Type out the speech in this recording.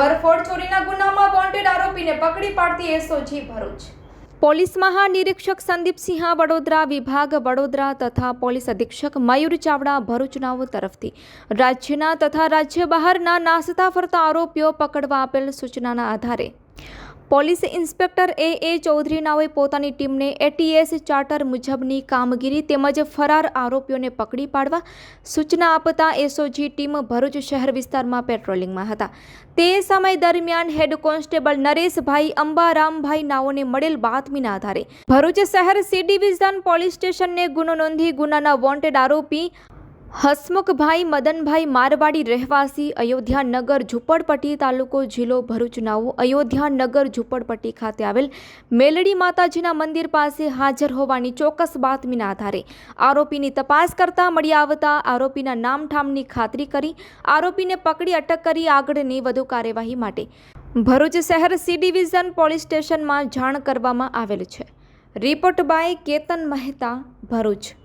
વરફોડ ચોરીના ગુનામાં વોન્ટેડ આરોપીને પકડી પાડતી એસઓજી ભરૂચ. પોલીસ મહાનિરીક્ષક સંદીપ સંદીપસિંહ વડોદરા, વિભાગ વડોદરા તથા પોલીસ અધિક્ષક મયુર ચાવડા ભરૂચનાઓ તરફથી. રાજ્યના તથા રાજ્ય બહારના નાસતા ફરતા આરોપીઓ પકડવા આપેલ સૂચનાના આધારે. Police inspector A. A. Chaudhary નાઓએ પોતાની ટીમને એટીએસ ચાર્ટર મુજબની કામગીરી તેમજ ફરાર આરોપીઓને પકડી પાડવા સૂચના આપતા એસઓજી ટીમ ભરૂચ શહેર વિસ્તારમાં પેટ્રોલિંગમાં હતા. તે સમય દરમિયાન હેડ કોન્સ્ટેબલ નરેશભાઈ અંબારામભાઈ નાઓને મળેલ બાતમીના આધારે ભરૂચ શહેર સી ડિવિઝન પોલીસ સ્ટેશનને ગુનો નોંધી ગુનાના વોન્ટેડ આરોપી હસમુખભાઈ, મદનભાઈ મારવાડી રહેવાસી, અયોધ્યાનગર, ઝુંપડપટ્ટી તાલુકો જિલ્લો ભરૂચ નાઓ અયોધ્યાનગર, ઝુંપડપટ્ટી ખાતે આવેલ મેલડી માતાજીના મંદિર પાસે હાજર હોવાની ચોક્કસ બાતમીના આધારે આરોપીની તપાસ કરતા મળી આવતા આરોપીના નામઠામની ખાતરી કરી આરોપીને પકડી અટક કરી આગળની વધુ કાર્યવાહી માટે ભરૂચ શહેર સી ડિવિઝન પોલીસ સ્ટેશનમાં જાણ કરવામાં આવેલ છે. Report by Ketan Mehta, Bharuch.